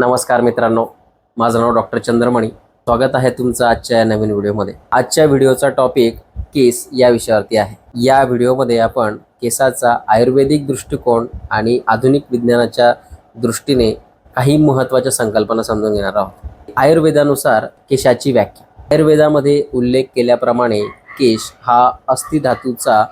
नमस्कार मित्रांनो माझं नाव डॉक्टर चंद्रमणी. स्वागत आहे तुमचं आजच्या या नवीन व्हिडिओमध्ये. आजच्या व्हिडिओचा टॉपिक केस या विषयावरती आहे. या व्हिडिओमध्ये आपण केसाचा आयुर्वेदिक दृष्टिकोन आणि आधुनिक विज्ञानाच्या दृष्टीने काही महत्त्वाच्या संकल्पना समजून घेणार आहोत. आयुर्वेदानुसार केशाची व्याख्या. आयुर्वेदामध्ये उल्लेख केल्याप्रमाणे केश हा अस्थिधातूचा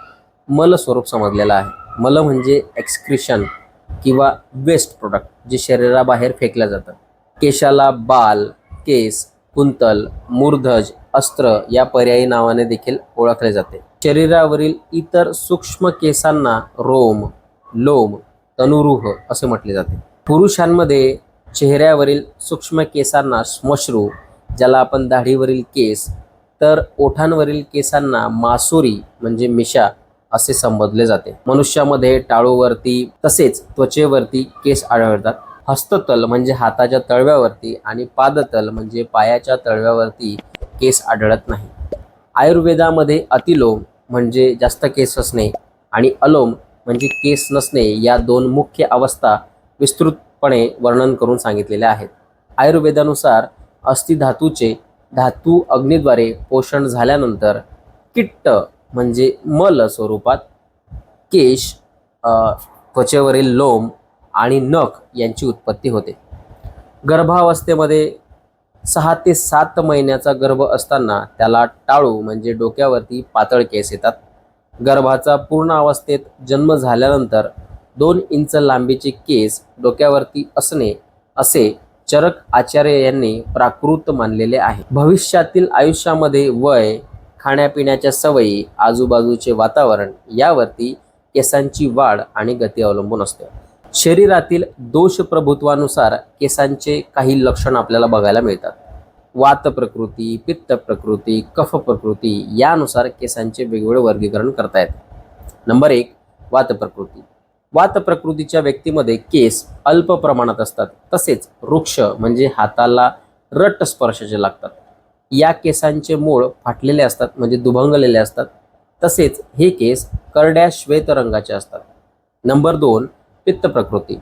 मल स्वरूप समजलेला आहे. मल म्हणजे एक्सक्रिशन किंवा वेस्ट प्रोडक्ट जे शरीराबाहेर फेकलं जातं केशाला बाल केस कुंतल मूर्धज अस्त्र या पर्यायी नावाने देखील ओळखले जाते. शरीरावरील इतर सूक्ष्म केसांना रोम लोम तनुरुह असे म्हटले जाते. पुरुषांमध्ये चेहऱ्यावरील सूक्ष्म केसांना श्मश्रू ज्याला आपण दाढीवरील केस तर ओठांवरील केसांना मासुरी म्हणजे मिशा असे संबोधले जाते. मनुष्यामध्ये टाळूवरती तसेच त्वचेवरती केस आढळतात. हस्ततल म्हणजे हाताच्या तळव्यावरती आणि पादतल म्हणजे पायाच्या तळव्यावरती केस आढळत नाही. आयुर्वेदामध्ये अतिलोम म्हणजे जास्त केस असणे आणि अलोम म्हणजे केस नसणे या दोन मुख्य अवस्था विस्तृतपणे वर्णन करून सांगितलेल्या आहेत. आयुर्वेदानुसार अस्थिधातूचे धातू अग्नीद्वारे पोषण झाल्यानंतर किट्ट म्हणजे मल स्वरूपात केश त्वचेवरील लोम आणि नख यांची उत्पत्ती होते. गर्भावस्थेमध्ये सहा ते सात महिन्याचा गर्भ असताना त्याला टाळू म्हणजे डोक्यावरती पातळ केस येतात. गर्भाचा पूर्ण अवस्थेत जन्म झाल्यानंतर दोन इंच लांबीचे केस डोक्यावरती असणे असे चरक आचार्य यांनी प्राकृत मानलेले आहे. भविष्यातील आयुष्यामध्ये वय खाण्यापिण्याच्या सवयी आजूबाजूचे वातावरण यावरती केसांची वाढ आणि गती अवलंबून असते. शरीरातील दोष प्रभुत्वानुसार केसांचे काही लक्षण आपल्याला बघायला मिळतात. वात प्रकृती पित्त प्रकृती कफ प्रकृती यानुसार केसांचे वेगवेगळे वर्गीकरण करता येते. नंबर एक वात प्रकृती. वात प्रकृतीच्या व्यक्तीमध्ये केस अल्प प्रमाणात असतात. तसेच वृक्ष म्हणजे हाताला रट स्पर्शाचे लागतात. या केसांचे मूळ फाटलेले असतात म्हणजे दुभंगलेले असतात. तसेच हे केस करड्या श्वेत रंगाचे असतात. नंबर दोन पित्त प्रकृती.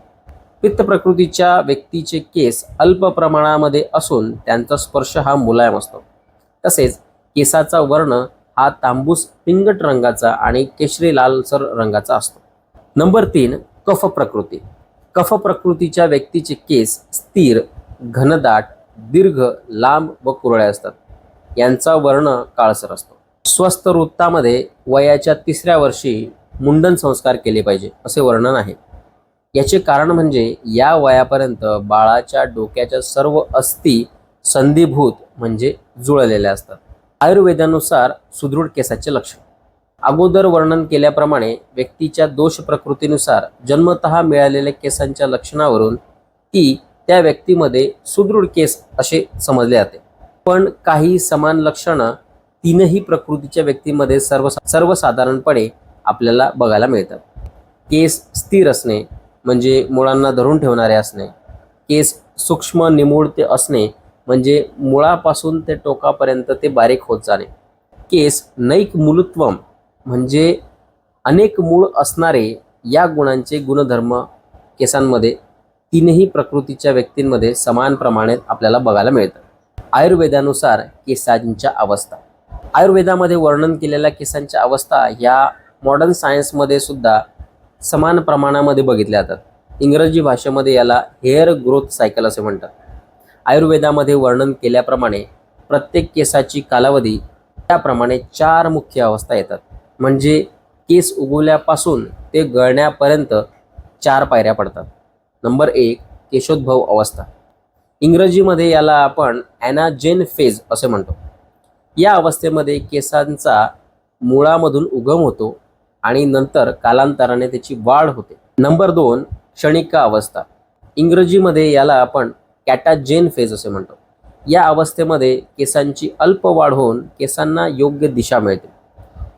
पित्त प्रकृतीच्या व्यक्तीचे केस अल्प प्रमाणामध्ये असून त्यांचा स्पर्श हा मुलायम असतो. तसेच केसाचा वर्ण हा तांबूस पिंगट रंगाचा आणि केशरी लालसर रंगाचा असतो. नंबर तीन कफ प्रकृती. कफ प्रकृतीच्या व्यक्तीचे केस स्थिर घनदाट दीर्घ लांब व कुरळ्या असतात. यांचा वर्ण काळसर असतो. स्वस्थ वृत्तामध्ये वयाच्या तिसऱ्या वर्षी मुंडन संस्कार केले पाहिजे असे वर्णन आहे. याचे कारण म्हणजे या वयापर्यंत बाळाच्या डोक्याच्या सर्व अस्थी संधिभूत म्हणजे जुळलेल्या असतात. आयुर्वेदानुसार सुदृढ केसाचे लक्षण. अगोदर वर्णन केल्याप्रमाणे व्यक्तीच्या दोष प्रकृतीनुसार जन्मतः मिळालेल्या केसांच्या लक्षणावरून ती त्या व्यक्तीमध्ये सुदृढ केस असे समजले जाते. पण काही समान लक्षणं तीनही प्रकृतीच्या व्यक्तीमध्ये सर्व सर्वसाधारणपणे आपल्याला बघायला मिळतात. केस स्थिर असणे म्हणजे मुळांना धरून ठेवणारे असणे. केस सूक्ष्म निमूळ ते असणे म्हणजे मुळापासून ते टोकापर्यंत ते बारीक होत जाणे. केस नैक मूलत्वम म्हणजे अनेक मूळ असणारे या गुणांचे गुणधर्म केसांमध्ये तीनही प्रकृतीच्या व्यक्तींमध्ये समान प्रमाणात आपल्याला बघायला मिळतं. आयुर्वेदानुसार केसांच्या अवस्था. आयुर्वेदामध्ये वर्णन केलेल्या केसांच्या अवस्था ह्या मॉडर्न सायन्समध्ये सुद्धा समान प्रमाणामध्ये बघितल्या जातात. इंग्रजी भाषेमध्ये याला हेअर ग्रोथ सायकल असे म्हणतात. आयुर्वेदामध्ये वर्णन केल्याप्रमाणे प्रत्येक केसाची कालावधी त्याप्रमाणे चार मुख्य अवस्था येतात. म्हणजे केस उगवल्यापासून ते गळण्यापर्यंत चार पायऱ्या पडतात. नंबर एक केशोद्भव अवस्था. इंग्रजीमध्ये याला आपण ॲनाजेन फेज असे म्हणतो. या अवस्थेमध्ये केसांचा मुळामधून उगम होतो आणि नंतर कालांतराने त्याची वाढ होते. नंबर दोन क्षणिका अवस्था. इंग्रजीमध्ये याला आपण कॅटाजेन फेज असे म्हणतो. या अवस्थेमध्ये केसांची अल्प वाढ होऊन केसांना योग्य दिशा मिळते.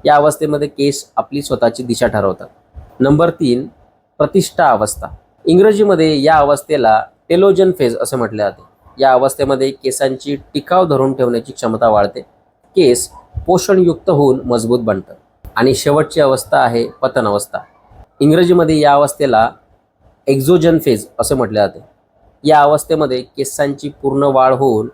या अवस्थेमध्ये केस आपली स्वतःची दिशा ठरवतात. नंबर तीन प्रतिष्ठा अवस्था. इंग्रजीमध्ये या अवस्थेला टेलोजन फेज असे म्हटले जाते. या अवस्थेमध्ये केसांची टिकाव धरून ठेवण्याची क्षमता वाढते. केस पोषणयुक्त होऊन मजबूत बनतं आणि शेवटची अवस्था आहे पतन अवस्था. इंग्रजीमध्ये या अवस्थेला एक्झोजन फेज असे म्हटले जाते. या अवस्थेमध्ये केसांची पूर्ण वाढ होऊन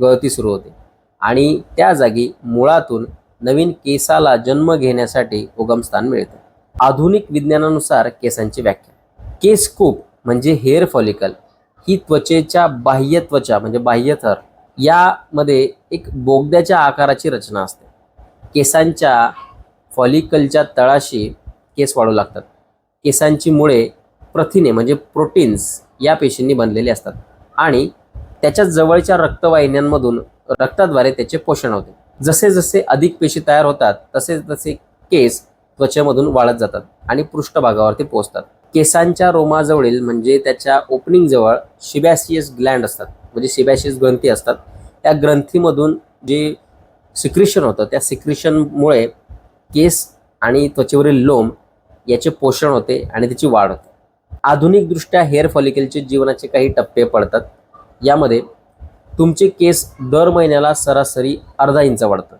गळती सुरू होते. आणि त्या जागी मुळातून नवीन केसाला जन्म घेण्यासाठी उगमस्थान मिळते. आधुनिक विज्ञानानुसार केसांची व्याख्या. केस कूप म्हणजे हेअर फॉलिकल ही त्वचेच्या बाह्य त्वचा म्हणजे बाह्य थर यामध्ये एक बोगद्याच्या आकाराची रचना असते. केसांच्या फॉलिकलच्या तळाशी केस वाढू लागतात. केसांची मुळे प्रथिने म्हणजे प्रोटीन्स या पेशींनी बनलेली असतात आणि त्याच्या जवळच्या रक्तवाहिन्यांमधून रक्ताद्वारे त्याचे पोषण होते. जसे जसे अधिक पेशी तयार होतात तसे तसे केस त्वचेमधून वाढत जातात आणि पृष्ठभागावरती पोहोचतात. केसांच्या रोमाजवळील म्हणजे त्याच्या ओपनिंगजवळ शिबॅसियस ग्लँड असतात. म्हणजे शिबॅशियस ग्रंथी असतात. त्या ग्रंथीमधून जे सिक्रिशन होतं त्या सिक्रिशनमुळे केस आणि त्वचेवरील लोम याचे पोषण होते आणि त्याची वाढ होते. आधुनिकदृष्ट्या हेअर फॉलिकलचे जीवनाचे काही टप्पे पडतात. यामध्ये तुमचे केस दर महिन्याला सरासरी अर्धा इंच वाढतं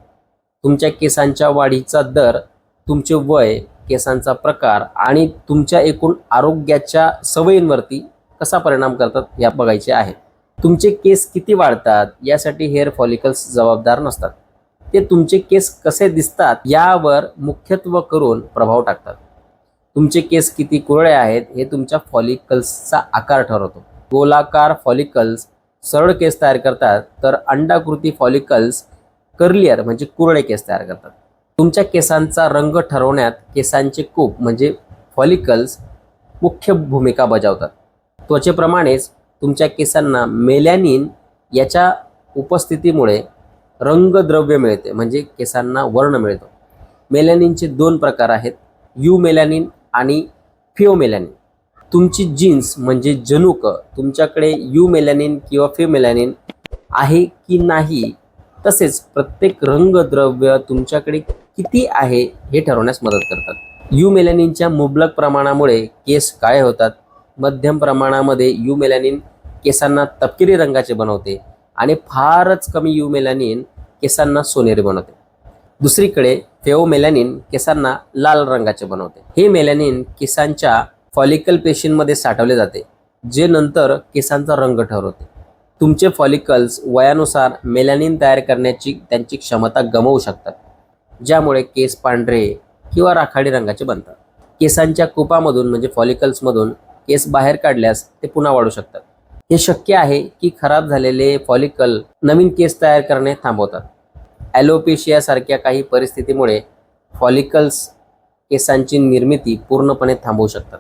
तुमच्या केसांच्या वाढीचा दर तुमचे वय केसांचा प्रकार आणि तुमच्या एकूण आरोग्याच्या सवयींवरती कसा परिणाम करतात या बघायचे आहे. तुमचे केस किती वाढतात यासाठी हेअर फॉलिकल्स जबाबदार नसतात. ते तुमचे केस कसे दिसतात यावर मुख्यत्व करून प्रभाव टाकतात. तुमचे केस किती कुरळे आहेत हे तुमच्या फॉलिकल्सचा आकार ठरवतो. गोलाकार फॉलिकल्स सरळ केस तयार करतात तर अंडाकृती फॉलिकल्स कर्लियर म्हणजे कुरळे केस तयार करतात. तुमच्या केसांचा रंग ठरवण्यात केसांचे कूप म्हणजे फॉलिकल्स मुख्य भूमिका बजावतात. त्वचेप्रमाणेच तुमच्या केसांना मेलॅनिन याच्या उपस्थितीमुळे रंगद्रव्य मिळते म्हणजे केसांना वर्ण मिळतो. मेलॅनिनचे दोन प्रकार आहेत यू मेलॅनिन आणि फिओमेलॅनिन तुमची जीन्स म्हणजे जनुक तुमच्याकडे यू मेलॅनिन किंवा फिओमेलॅनिन आहे की नाही तसेच प्रत्येक रंगद्रव्य तुमच्याकडे किती आहे हे ठरवण्यास मदत करतात. यू मेलॅनिनच्या मुबलक प्रमाणामुळे केस काळे होतात. मध्यम प्रमाणामध्ये यू मेलॅनिन केसांना तपकिरी रंगाचे बनवते आणि फारच कमी यू मेलॅनिन केसांना सोनेरी बनवते. दुसरीकडे फेओमेलॅनिन केसांना लाल रंगाचे बनवते. हे मेलॅनिन केसांच्या फॉलिकल पेशींमध्ये साठवले जाते जे नंतर केसांचा रंग ठरवते. तुमचे फॉलिकल्स वयानुसार मेलॅनिन तयार करण्याची त्यांची क्षमता गमावू शकतात ज्यामुळे केस पांढरे किंवा राखाडी रंगाचे बनतात. केसांच्या कुपामधून म्हणजे फॉलिकल्समधून केस बाहेर काढल्यास ते पुन्हा वाढू शकतात. हे शक्य आहे की खराब झालेले फॉलिकल नवीन केस तयार करणे थांबवतात. ॲलोपेशियासारख्या काही परिस्थितीमुळे फॉलिकल्स केसांची निर्मिती पूर्णपणे थांबवू शकतात.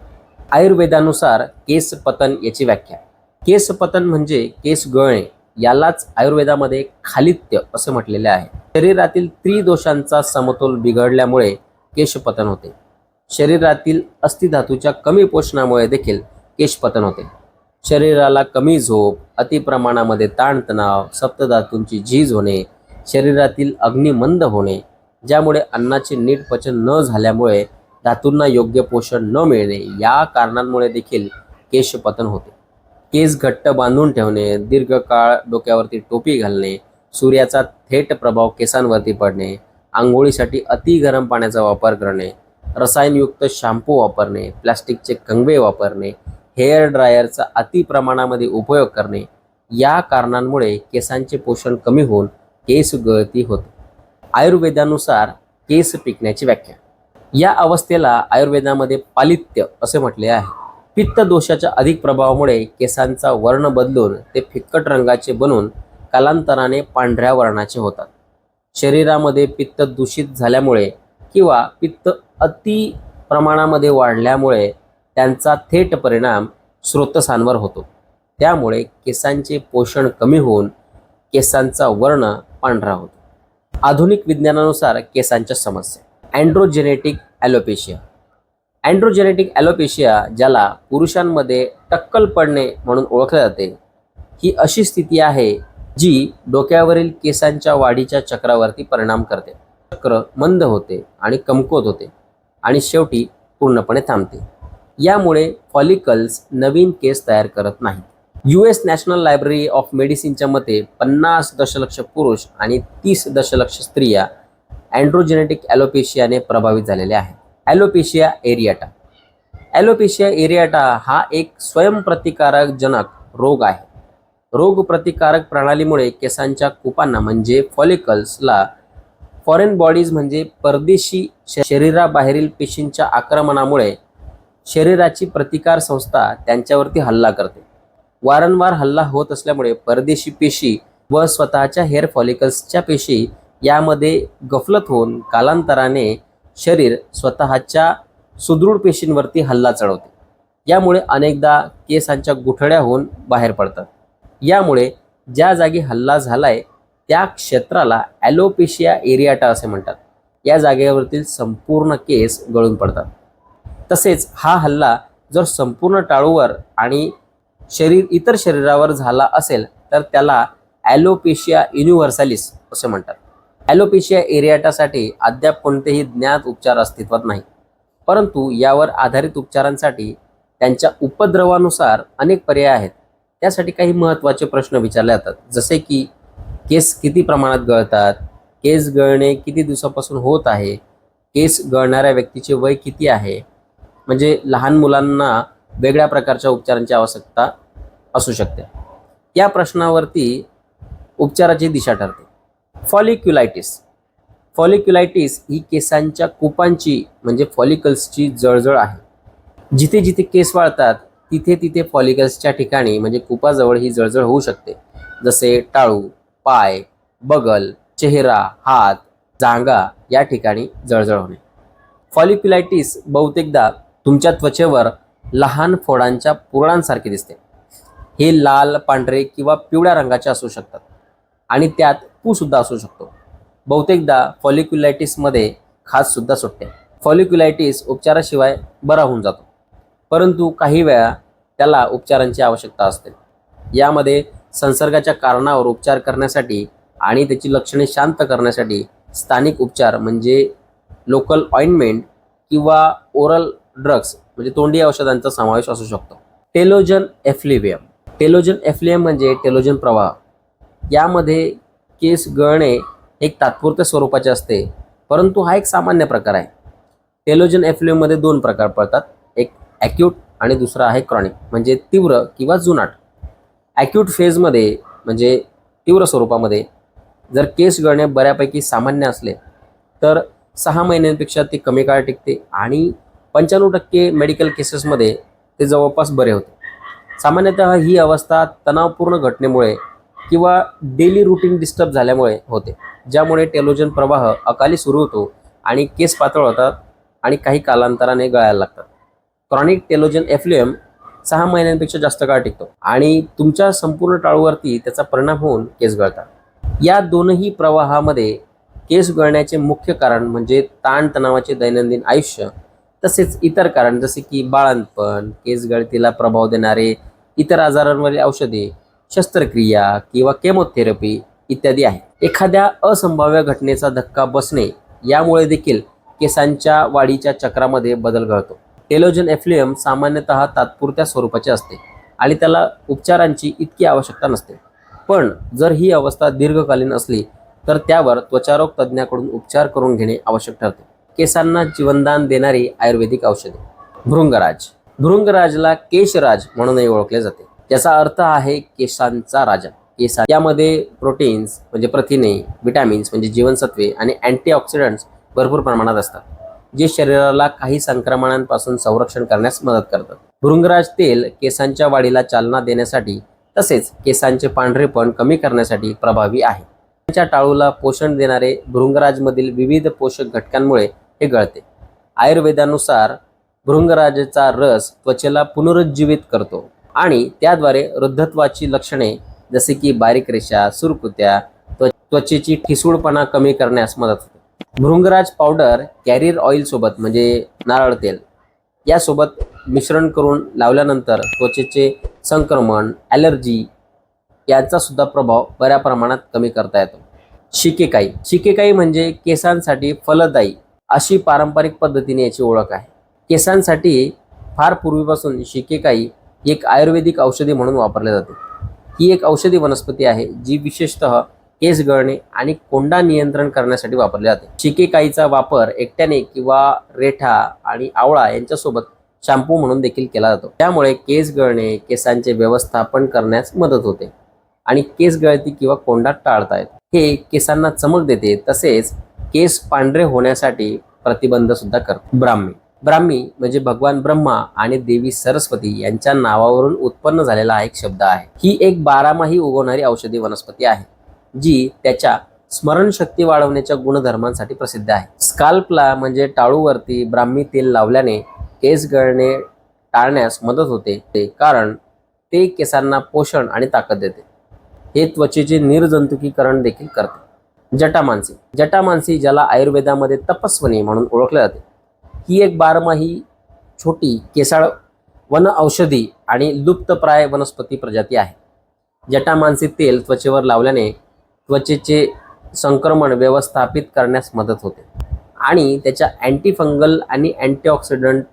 आयुर्वेदानुसार केस पतन याची व्याख्या. केसपतन म्हणजे केस गळणे यालाच आयुर्वेदामध्ये खालित्य असे म्हटलेले आहे. शरीरातील त्रिदोषांचा समतोल बिघडल्यामुळे केशपतन होते. शरीरातील अस्थिधातूच्या कमी पोषणामुळे देखील केशपतन होते. शरीराला कमी झोप अतिप्रमाणामध्ये ताणतणाव सप्तधातूंची झीज होणे शरीरातील अग्निमंद होणे ज्यामुळे अन्नाचे नीट पचन न झाल्यामुळे धातूंना योग्य पोषण न मिळणे या कारणांमुळे देखील केशपतन होते. केस घट्ट बांधून ठेवणे दीर्घकाळ डोक्यावरती टोपी घालणे सूर्याचा थेट प्रभाव केसांवरती पडणे आंघोळीसाठी अति गरम पाण्याचा वापर करणे रसायनयुक्त शॅम्पू वापरणे प्लास्टिकचे कंगवे वापरणे हेअर ड्रायरचा अति प्रमाणामध्ये उपयोग करणे या कारणांमुळे केसांचे पोषण कमी होऊन केस गळती होते. आयुर्वेदानुसार केस पिकण्याची व्याख्या. या अवस्थेला आयुर्वेदामध्ये पालित्य असे म्हटले आहे. पित्त दोषाच्या अधिक प्रभावामुळे केसांचा वर्ण बदलून ते फिक्कट रंगाचे बनून कालांतराने पांढऱ्या वर्णाचे होतात. शरीरामध्ये पित्त दूषित झाल्यामुळे किंवा पित्त अति प्रमाणामध्ये वाढल्यामुळे त्यांचा थेट परिणाम स्रोतसांवर होतो. त्यामुळे केसांचे पोषण कमी होऊन केसांचा वर्ण पांढरा होतो. आधुनिक विज्ञानानुसार केसांच्या समस्या. अँड्रोजेनेटिक ॲलोपेशिया अँड्रोजेनेटिक ॲलोपेशिया ज्याला पुरुषांमध्ये टक्कल पडणे म्हणून ओळखले जाते ही अशी स्थिती आहे जी डोक्यावरील केसांच्या वाढीच्या चक्रावरती परिणाम करते. चक्र मंद होते आणि कमकुवत होते आणि शेवटी पूर्णपणे थांबते. यामुळे फॉलिकल्स नवीन केस तयार करत नाहीत. U S national library of मेडिसिनच्या मते पन्नास दशलक्ष पुरुष आणि तीस दशलक्ष स्त्रिया अँड्रोजेनेटिक ॲलोपेशियाने प्रभावित झालेल्या आहेत. ॲलोपेशिया एरियाटा. ॲलोपेशिया एरियाटा हा एक स्वयंप्रतिकारकजनक रोग आहे. रोग प्रतिकारक प्रणालीमुळे केसांच्या कुपांना म्हणजे फॉलिकल्सला फॉरेन बॉडीज म्हणजे परदेशी श- शरीराबाहेरील पेशींच्या आक्रमणामुळे शरीराची प्रतिकार संस्था त्यांच्यावरती हल्ला करते. वारंवार हल्ला होत असल्यामुळे परदेशी पेशी व स्वतःच्या हेअर फॉलिकल्सच्या पेशी यामध्ये गफलत होऊन कालांतराने शरीर स्वतःच्या सुदृढ पेशींवरती हल्ला चढवते. यामुळे अनेकदा केसांच्या गुठळ्या होऊन बाहेर पडतात. यामुळे ज्या जागी हल्ला झालाय त्या क्षेत्राला ॲलोपेशिया एरियाटा असे म्हणतात. या जागेवरतील संपूर्ण केस गळून पडतात. तसेच हा हल्ला जर संपूर्ण टाळूवर आणि शरीर इतर शरीरावर झाला असेल तर त्याला ॲलोपेशिया युनिव्हर्सॅलिस असे म्हणतात. ॲलोपेशिया एरियाटासाठी अद्याप कोणतेही ज्ञात उपचार अस्तित्वात नाही. परंतु यावर आधारित उपचारांसाठी त्यांच्या उपद्रवानुसार अनेक पर्याय आहेत. त्यासाठी काही महत्त्वाचे प्रश्न विचारले जातात. जसे की केस किती प्रमाणात गळतात? केस गळणे किती दिवसापासून होत आहे? केस गळणाऱ्या व्यक्तीचे वय किती आहे? म्हणजे लहान मुलांना वेगळ्या प्रकारच्या उपचारांची आवश्यकता असू शकते. या प्रश्नावरती उपचाराची दिशा ठरते. फॉलिक्युलायटिस. फॉलिक्युलायटिस ही केसांच्या कुपांची म्हणजे फॉलिकल्सची जळजळ आहे. जिथे जिथे केस वाळतात तिथे तिथे फॉलिकल्सच्या ठिकाणी म्हणजे कुपाजवळ ही जळजळ होऊ शकते. जसे टाळू पाय बगल चेहरा हात जांगा या ठिकाणी जळजळ होणे. फॉलिक्युलायटिस बहुतेकदा तुमच्या त्वचेवर लहान फोडांच्या पुरळांसारखे दिसते. हे लाल पांढरे किंवा पिवळ्या रंगाचे असू शकतात. आणि त्यात पू सुद्धा असू शकतो. बहुतेकदा फॉलिक्युलायटिसमध्ये खाजसुद्धा सुटते. फॉलिक्युलायटिस उपचाराशिवाय बरा होऊन जातो. परंतु काही वेळा त्याला उपचारांची आवश्यकता असते. यामध्ये संसर्गाच्या कारणावर उपचार करण्यासाठी आणि त्याची लक्षणे शांत करण्यासाठी स्थानिक उपचार म्हणजे लोकल ऑइंटमेंट किंवा ओरल ड्रग्स म्हणजे तोंडी औषधांचा समावेश असू शकतो. टेलोजन एफ्लिवियम टेलोजन एफ्लियम म्हणजे टेलोजन प्रवाह. यामध्ये केस गळणे एक तात्पुरत्या स्वरूपाचे असते. परंतु हा एक सामान्य प्रकार आहे. टेलोजन एफ्लियममध्ये दोन प्रकार पडतात. एक ॲक्यूट आणि दुसरा आहे क्रॉनिक म्हणजे तीव्र किंवा जुनाट. ॲक्यूट फेजमध्ये म्हणजे तीव्र स्वरूपामध्ये जर केस गळणे बऱ्यापैकी सामान्य असले तर सहा महिन्यांपेक्षा ते कमी काळ टिकते आणि पंच्याण्णव टक्के मेडिकल केसेसमध्ये ते जवळपास बरे होते. सामान्यतः ही अवस्था तणावपूर्ण घटनेमुळे किंवा डेली रुटीन डिस्टर्ब झाल्यामुळे होते. ज्यामुळे टेलोजन प्रवाह अकाली सुरू होतो आणि केस पातळ होतात आणि काही कालांतराने गळायला लागतात. क्रॉनिक टेलोजन एफ्ल्युएम सहा महिन्यांपेक्षा जास्त काळ टिकतो आणि तुमच्या संपूर्ण टाळूवरती त्याचा परिणाम होऊन केस गळतात. या दोनही प्रवाहामध्ये केस गळण्याचे मुख्य कारण म्हणजे ताणतणावाचे दैनंदिन आयुष्य तसेच इतर कारण जसे की बाळंतपण केस गळतीला प्रभाव देणारे इतर आजारांवरील औषधे शस्त्रक्रिया किंवा केमोथेरपी इत्यादी आहे. एखाद्या असंभाव्य घटनेचा धक्का बसणे यामुळे देखील केसांच्या वाढीच्या चक्रामध्ये बदल घडतो. टेलोजन एफ्लियम सामान्यतः तात्पुरत्या स्वरूपाचे असते आणि त्याला उपचारांची इतकी आवश्यकता नसते. पण जर ही अवस्था दीर्घकालीन असली तर त्यावर त्वचारोग तज्ज्ञाकडून उपचार करून घेणे आवश्यक ठरते. केसांना जीवनदान देणारी आयुर्वेदिक औषधे. भृंगराज. भृंगराजला केशराज म्हणूनही ओळखले जाते. त्याचा अर्थ आहे केसांचा राजा. केसा यामध्ये प्रोटीन्स म्हणजे प्रथिने विटॅमिन्स म्हणजे जीवनसत्वे आणि अँटीऑक्सिडंट्स भरपूर प्रमाणात असतात जे शरीराला काही संक्रमणांपासून संरक्षण करण्यास मदत करतात. भृंगराज तेल केसांच्या वाढीला चालना देण्यासाठी तसेच केसांचे पांढरेपण कमी करण्यासाठी प्रभावी आहे. त्यांच्या टाळूला पोषण देणारे भृंगराजमधील विविध पोषक घटकांमुळे हे गळते. आयुर्वेदानुसार भृंगराजचा रस त्वचेला पुनरुज्जीवित करतो. आणि त्याद्वारे वृद्धत्वाची लक्षणे जसे की बारीक रेषा सुरकुत्या त्व- त्वचेची ठिसूळपणा कमी करण्यास मदत होते. भृंगराज पावडर कॅरियर ऑइलसोबत म्हणजे नारळ तेल यासोबत मिश्रण करून लावल्यानंतर त्वचेचे संक्रमण ॲलर्जी यांचा सुद्धा प्रभाव बऱ्या प्रमाणात कमी करता येतो. शिकेकाई. शिकेकाई म्हणजे केसांसाठी फलदायी अशी पारंपरिक पद्धतीने याची ओळख आहे. केसांसाठी फार पूर्वीपासून शिकेकाई एक आयुर्वेदिक औषधी म्हणून वापरले जाते. ही एक औषधी वनस्पती आहे जी विशेषतः केस गळणे आणि कोंडा नियंत्रण करण्यासाठी वापरली जाते. शिकेकाईचा वापर एकट्याने किंवा रेठा आणि आवळा यांच्यासोबत शॅम्पू म्हणून देखील केला जातो. त्यामुळे केस गळणे केसांचे व्यवस्थापन करण्यास मदत होते आणि केस गळती किंवा कोंडा टाळता येतो. हे केसांना चमक देते तसेच केस पांढरे होण्यासाठी प्रतिबंध सुद्धा करते. ब्राह्मी ब्राह्मी म्हणजे भगवान ब्रह्मा आणि देवी सरस्वती यांच्या नावावरून उत्पन्न झालेला हा एक शब्द आहे. ही एक बारामाही उगवणारी औषधी वनस्पती आहे जी त्याच्या स्मरणशक्ती वाढवण्याच्या गुणधर्मांसाठी प्रसिद्ध आहे. स्काल्पला म्हणजे टाळूवरती ब्राह्मी तेल लावल्याने केस गळणे टाळण्यास मदत होते ते कारण ते केसांना पोषण आणि ताकद देते. हे त्वचेचे निर्जंतुकीकरण देखील करते. जटामानसी जटामानसी ज्याला आयुर्वेदामध्ये तपस्वनी म्हणून ओळखले जाते. ही एक बारमाही छोटी केसाळ वन औषधी आणि लुप्तप्राय वनस्पती प्रजाती आहे. जटामांसी तेल त्वचेवर लावल्याने त्वचेचे संक्रमण व्यवस्थापित करण्यास मदत होते आणि त्याच्या अँटीफंगल आणि अँटीऑक्सिडंट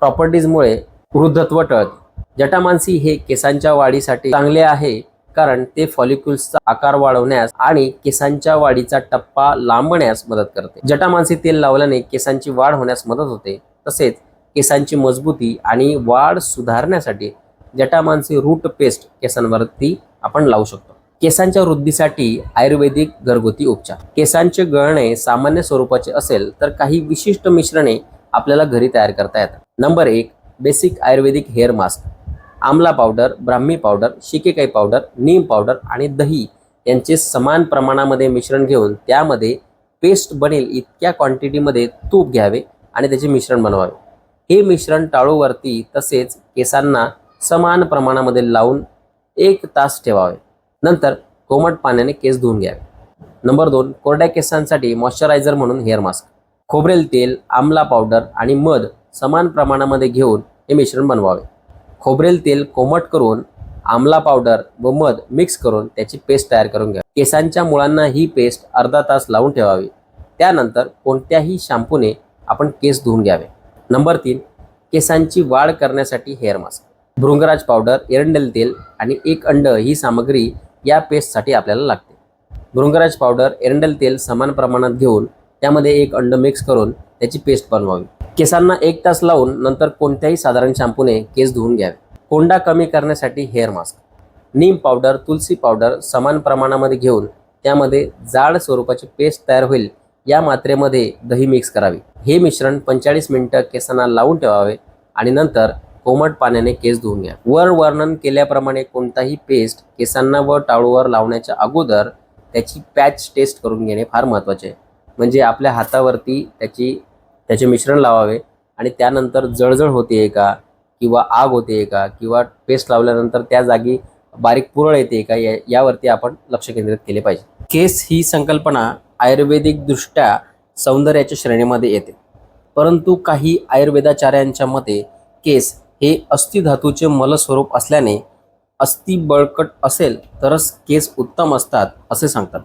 प्रॉपर्टीजमुळे वृद्धत्व टळते. जटामांसी हे केसांच्या वाढीसाठी चांगले आहे कारण ते फॉलिक्युल्सचा आकार वाढवण्यास आणि केसांच्या वाढीचा टप्पा लांबण्यास मदत करते. जटामांसी तेल लावल्याने केसांची वाढ होण्यास मदत होते. तसेच केसांची मजबूती आणि वाढ सुधारण्यासाठी जटामांसी रूट पेस्ट केसांवरती आपण लावू शकतो. केसांच्या वृद्धीसाठी आयुर्वेदिक घरगुती उपचार. केसांचे गळणे सामान्य स्वरूपाचे असेल तर काही विशिष्ट मिश्रणे आपल्याला घरी तयार करता येतात. नंबर एक basic Ayurvedic hair mask. Amla powder Brahmi powder shikakai powder neem powder आणि दही यांचे समान प्रमाणामध्ये मिश्रण घेऊन त्यामध्ये पेस्ट बनेल इतक्या क्वांटिटीमध्ये तूप घ्यावे आणि त्याचे मिश्रण बनवावे. हे मिश्रण टाळूवरती तसेच केसांना समान प्रमाणामध्ये लावून एक तास ठेवावे. नंतर कोमट पाण्याने केस धुवून घ्यावे. नंबर दोन कोरड्या केसांसाठी मॉइश्चरायझर म्हणून हेअर मास्क खोबरेल तेल आमला पावडर आणि मध समान प्रमाणामध्ये घेऊन हे मिश्रण बनवावे. खोबरेल तेल कोमट करून आमला पावडर व मध मिक्स करून त्याची पेस्ट तयार करून घ्या. केसांच्या मुळांना ही पेस्ट अर्धा तास लावून ठेवावी. त्यानंतर कोणत्याही शॅम्पूने आपण केस धुवून घ्यावे. नंबर तीन केसांची वाढ करण्यासाठी हेअर मास्क भृंगराज पावडर एरंडेल तेल आणि एक अंड ही सामग्री या पेस्टसाठी आपल्याला लागते. भृंगराज पावडर एरंडेल तेल समान प्रमाणात घेऊन त्यामध्ये एक अंड मिक्स करून त्याची पेस्ट बनवावी. केसांना एक तास लावून नंतर कोणत्याही साधारण शॅम्पूने केस धुवून घ्यावे. कोंडा कमी करण्यासाठी hair mask neem powder tulsi powder समान प्रमाणामध्ये घेऊन त्यामध्ये जाड स्वरूपाची पेस्ट तयार होईल या मात्रेमध्ये दही मिक्स करावी. हे मिश्रण पंचेचाळीस मिनटं केसांना लावून ठेवावे आणि नंतर कोमट पाण्याने केस धुवून घ्या. वर वर्णन केल्याप्रमाणे कोणताही पेस्ट केसांना व टाळूवर लावण्याच्या अगोदर त्याची पॅच टेस्ट करून घेणे फार महत्त्वाचे आहे. म्हणजे आपल्या हातावरती त्याची त्याचे मिश्रण लावावे आणि त्यानंतर जळजळ होते का किंवा आग होते का किंवा पेस्ट लावल्यानंतर त्या जागी बारीक पुरळ येते का या यावरती आपण लक्ष केंद्रित केले पाहिजे. केस ही संकल्पना आयुर्वेदिकदृष्ट्या सौंदर्याच्या श्रेणीमध्ये येते. परंतु काही आयुर्वेदाचार्यांच्या मते केस हे अस्थिधातूचे मलस्वरूप असल्याने अस्थि बळकट असेल तरच केस उत्तम असतात असे सांगतात.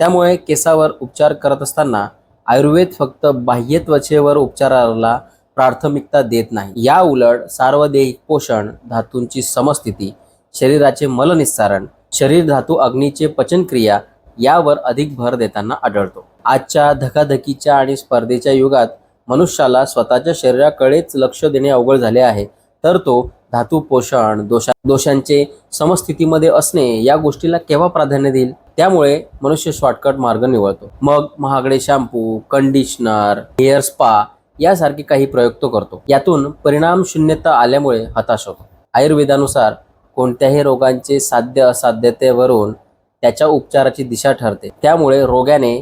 त्यामुळे केसावर उपचार करत असताना आयुर्वेद फक्त बाह्य त्वचेवर उपचाराला प्राथमिकता देत नाही. या उलट सार्वदेहिक पोषण धातूंची समस्थिती शरीराचे मलनिस्सारण शरीर धातू अग्नीचे पचनक्रिया यावर अधिक भर देताना आढळतो. आजच्या धकाधकीच्या आणि स्पर्धेच्या युगात मनुष्याला स्वतःच्या शरीराकडेच लक्ष देणे अवघड झाले आहे. तर तो धातू पोषण दोषा दोषांचे समस्थितीमध्ये असणे या गोष्टीला केव्हा प्राधान्य देईल? त्यामुळे मनुष्य शॉर्टकट मार्ग निवडतो. मग महागडे शॅम्पू कंडिशनर हेअर स्पा यासारखे काही प्रयोग तो करतो. यातून परिणाम शून्यता आल्यामुळे हताश होतो. आयुर्वेदानुसार कोणत्याही रोगांचे साध्य असाध्यतेवरून त्याच्या उपचाराची दिशा ठरते. त्यामुळे रोग्याने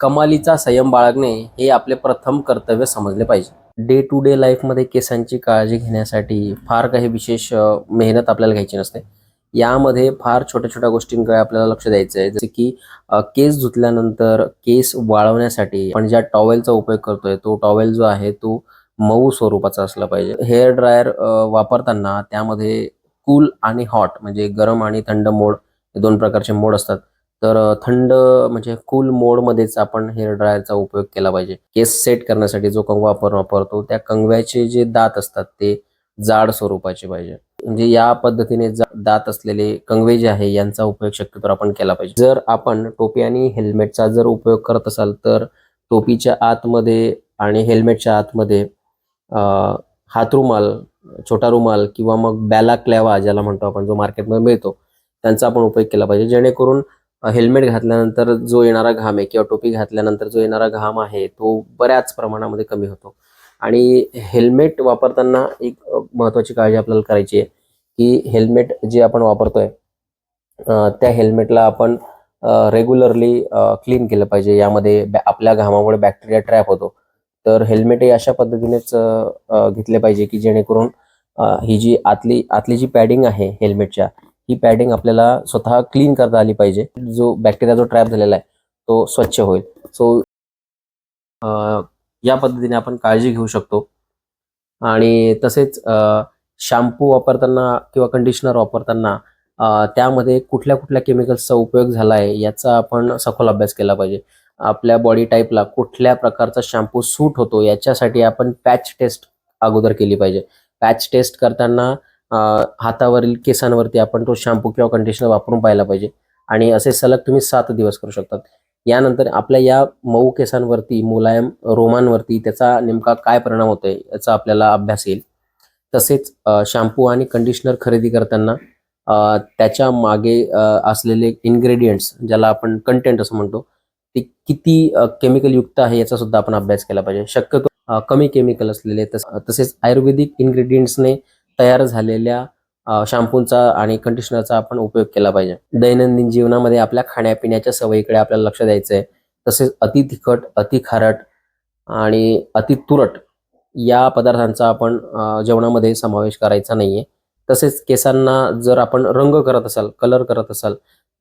कमालीचा संयम बाळगणे हे आपले प्रथम कर्तव्य समजले पाहिजे. डे टू डे लाईफमध्ये केसांची काळजी घेण्यासाठी फार काही विशेष मेहनत आपल्याला घ्यायची नसते. यामध्ये फार छोट्या छोट्या गोष्टींकडे आपल्याला लक्ष द्यायचं आहे जसे की केस धुतल्यानंतर केस वाळवण्यासाठी आपण ज्या टॉवेलचा उपयोग करतोय तो टॉवेल जो आहे तो मऊ स्वरूपाचा असला पाहिजे. हेअर ड्रायर वापरताना त्यामध्ये कूल आणि हॉट म्हणजे गरम आणि थंड मोड हे दोन प्रकारचे मोड असतात. तर थंड म्हणजे कूल मोडमध्येच आपण हेअर ड्रायरचा उपयोग केला पाहिजे. केस सेट करण्यासाठी जो कंगवा आपण वापरतो त्या कंगव्याचे जे दात असतात ते जाड स्वरूपाचे पाहिजे. म्हणजे या पद्धतीने दात असलेले कंगवे जे आहे यांचा उपयोग शक्यतो आपण केला पाहिजे. जर आपण टोपी आणि हेल्मेटचा जर उपयोग करत असाल तर टोपीच्या आतमध्ये आणि हेल्मेटच्या आतमध्ये हात रुमाल छोटा रुमाल किंवा मग बॅला क्लॅवा ज्याला म्हणतो आपण जो मार्केटमध्ये मिळतो त्यांचा आपण उपयोग केला पाहिजे. जेणेकरून हेल्मेट घातल्यानंतर जो येणारा घाम आहे किंवा टोपी घातल्यानंतर जो येणारा घाम आहे तो बऱ्याच प्रमाणामध्ये कमी होतो. आणि हेल्मेट वापरताना एक महत्त्वाची काळजी आपल्याला करायची आहे की हेल्मेट जे आपण वापरतोय त्या हेल्मेटला आपण रेग्युलरली क्लीन केलं पाहिजे. यामध्ये बॅ- आपल्या घामामुळे बॅक्टेरिया ट्रॅप होतो. तर हेल्मेट हे अशा पद्धतीनेच घेतले पाहिजे की जेणेकरून ही जी आतली आतली जी पॅडिंग आहे हेल्मेटच्या ही पॅडिंग आपल्याला स्वतः क्लीन करता आली पाहिजे. जो बॅक्टेरिया जो ट्रॅप झालेला आहे तो स्वच्छ होईल. सो या पद्धतीने आपण काळजी घेऊ शकतो. आणि तसेच शॅम्पू वापरताना किंवा कंडिशनर वापरताना त्यामध्ये कुठल्या कुठल्या केमिकल्सचा उपयोग झाला आहे याचा आपण सखोल अभ्यास केला पाहिजे. आपल्या बॉडी टाईपला कुठल्या प्रकारचा शॅम्पू सूट होतो याच्यासाठी आपण पॅच टेस्ट अगोदर केली पाहिजे. पॅच टेस्ट करताना हातावरील केसांवरती आपण तो शॅम्पू किंवा कंडिशनर वापरून पाहिला पाहिजे. आणि असे सलग तुम्ही सात दिवस करू शकतात. यानंतर आपल्या या मऊ केसांवरती मुलायम रोमांवरती त्याचा नेमका काय परिणाम होतोय याचा आपल्याला अभ्यास येईल. तसेच शॅम्पू आणि कंडिशनर खरेदी करताना त्याच्यामागे असलेले इन्ग्रेडियंट्स ज्याला आपण कंटेंट असं म्हणतो ते किती केमिकल युक्त आहे याचा सुद्धा आपण अभ्यास केला पाहिजे. शक्यतो कमी केमिकल असलेले तसेच आयुर्वेदिक इन्ग्रेडियंट्सने तयार झालेल्या अ, आणि कंडिशनरचा आपण उपयोग केला पाहिजे. दैनंदिन जीवनामध्ये आपल्या खाण्यापिण्याच्या सवयीकडे आपल्याला लक्ष द्यायचं आहे तसेच अति तिखट अति खारट आणि अति तुरट या पदार्थांचा आपण जेवणामध्ये समावेश करायचा नाहीये. तसेच केसांना जर आपण रंग करत असाल कलर करत असाल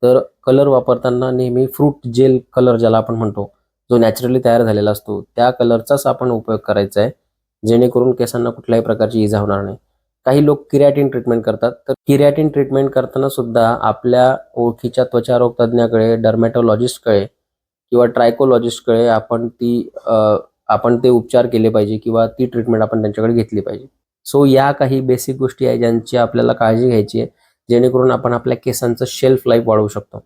तर कलर वापरताना नेहमी फ्रूट जेल कलर ज्याला आपण म्हणतो जो नॅचरली तयार झालेला असतो त्या कलरचाच आपण उपयोग करायचा आहे जेणेकरून केसांना कुठल्याही प्रकारची इजा होणार नाही. काही लोक किरॅटिन ट्रीटमेंट करतात. तर किरॅटिन ट्रीटमेंट करताना सुद्धा आपल्या ओळखीच्या त्वचारोग तज्ज्ञाकडे डर्मॅटोलॉजिस्टकडे किंवा ट्रायकोलॉजिस्टकडे आपण ती आपण ते उपचार केले पाहिजे किंवा ती ट्रीटमेंट आपण त्यांच्याकडे घेतली पाहिजे. सो या काही बेसिक गोष्टी आहे ज्यांची आपल्याला काळजी घ्यायची आहे जेणेकरून आपण आपल्या केसांचं शेल्फ लाईफ वाढवू शकतो.